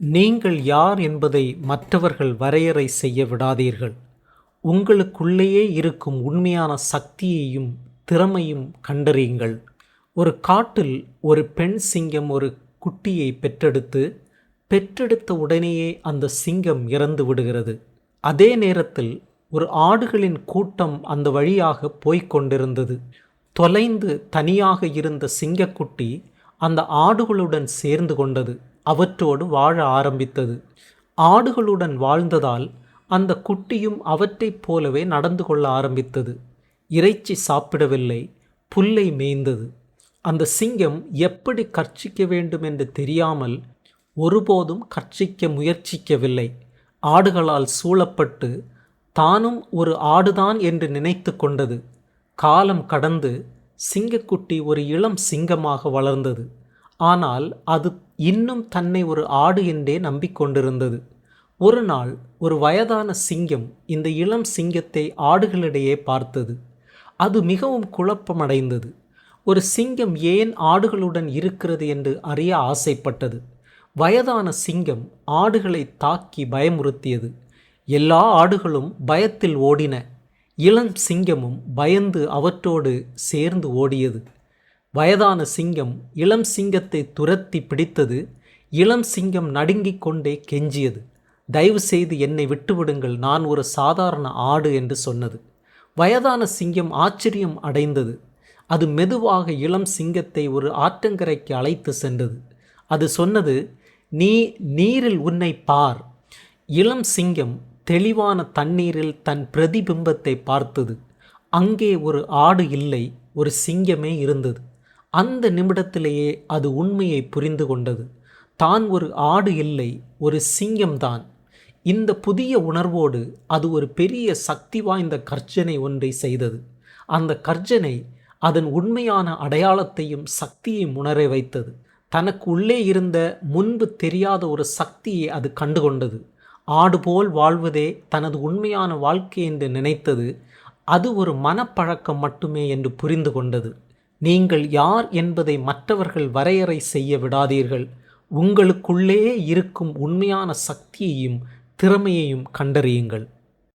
நீங்கள் யார் என்பதை மற்றவர்கள் வரையறை செய்ய விடாதீர்கள். உங்களுக்குள்ளேயே இருக்கும் உண்மையான சக்தியையும் திறமையும் கண்டறியுங்கள். ஒரு காட்டில் ஒரு பெண் சிங்கம் ஒரு குட்டியை பெற்றெடுத்து பெற்றெடுத்த உடனேயே அந்த சிங்கம் இறந்து விடுகிறது. அதே நேரத்தில் ஒரு ஆடுகளின் கூட்டம் அந்த வழியாக போய்கொண்டிருந்தது தொலைந்து தனியாக இருந்த சிங்கக்குட்டி அந்த ஆடுகளுடன் சேர்ந்து கொண்டது. அவற்றோடு வாழ ஆரம்பித்தது. ஆடுகளுடன் வாழ்ந்ததால் அந்த குட்டியும் அவற்றைப் போலவே நடந்து கொள்ள ஆரம்பித்தது. இறைச்சி சாப்பிடவில்லை புல்லை மேய்ந்தது. அந்த சிங்கம் எப்படி கர்ச்சிக்க வேண்டும் என்று தெரியாமல் ஒருபோதும் கர்ச்சிக்க முயற்சிக்கவில்லை. ஆடுகளால் சூழப்பட்டு தானும் ஒரு ஆடுதான் என்று நினைத்து கொண்டது. காலம் கடந்து சிங்கக்குட்டி ஒரு இளம் சிங்கமாக வளர்ந்தது. ஆனால் அது இன்னும் தன்னை ஒரு ஆடு என்றே நம்பிக்கொண்டிருந்தது. ஒரு நாள் ஒரு வயதான சிங்கம் இந்த இளம் சிங்கத்தை ஆடுகளிடையே பார்த்தது. அது மிகவும் குழப்பமடைந்தது. ஒரு சிங்கம் ஏன் ஆடுகளுடன் இருக்கிறது என்று அறிய ஆசைப்பட்டது. வயதான சிங்கம் ஆடுகளை தாக்கி பயமுறுத்தியது. எல்லா ஆடுகளும் பயத்தில் ஓடின. இளம் சிங்கமும் பயந்து அவற்றோடு சேர்ந்து ஓடியது. வயதான சிங்கம் இளம் சிங்கத்தை துரத்தி பிடித்தது. இளம் சிங்கம் நடுங்கிக் கொண்டே கெஞ்சியது. தயவு செய்து என்னை விட்டுவிடுங்கள். நான் ஒரு சாதாரண ஆடு என்று சொன்னது. வயதான சிங்கம் ஆச்சரியம் அடைந்தது. அது மெதுவாக இளம் சிங்கத்தை ஒரு ஆற்றங்கரைக்கு அழைத்து சென்றது. அது சொன்னது நீ நீரில் உன்னை பார் இளம் சிங்கம் தெளிவான தண்ணீரில் தன் பிரதிபிம்பத்தை பார்த்தது. அங்கே ஒரு ஆடு இல்லை ஒரு சிங்கமே இருந்தது. அந்த நிமிடத்திலேயே அது உண்மையை புரிந்து கொண்டது. தான் ஒரு ஆடு இல்லை ஒரு சிங்கம்தான் இந்த புதிய உணர்வோடு அது ஒரு பெரிய சக்தி வாய்ந்த கர்ஜனை ஒன்றை செய்தது. அந்த கர்ஜனை அதன் உண்மையான அடையாளத்தையும் சக்தியையும் உணர வைத்தது. தனக்கு உள்ளே இருந்த முன்பு தெரியாத ஒரு சக்தியை அது கண்டுகொண்டது. ஆடு போல் வாழ்வதே தனது உண்மையான வாழ்க்கை என்று நினைத்தது. அது ஒரு மனப்பழக்கம் மட்டுமே என்று புரிந்து கொண்டது. நீங்கள் யார் என்பதை மற்றவர்கள் வரையறை செய்ய விடாதீர்கள். உங்களுக்குள்ளே இருக்கும் உண்மையான சக்தியையும் திறமையையும் கண்டறியுங்கள்.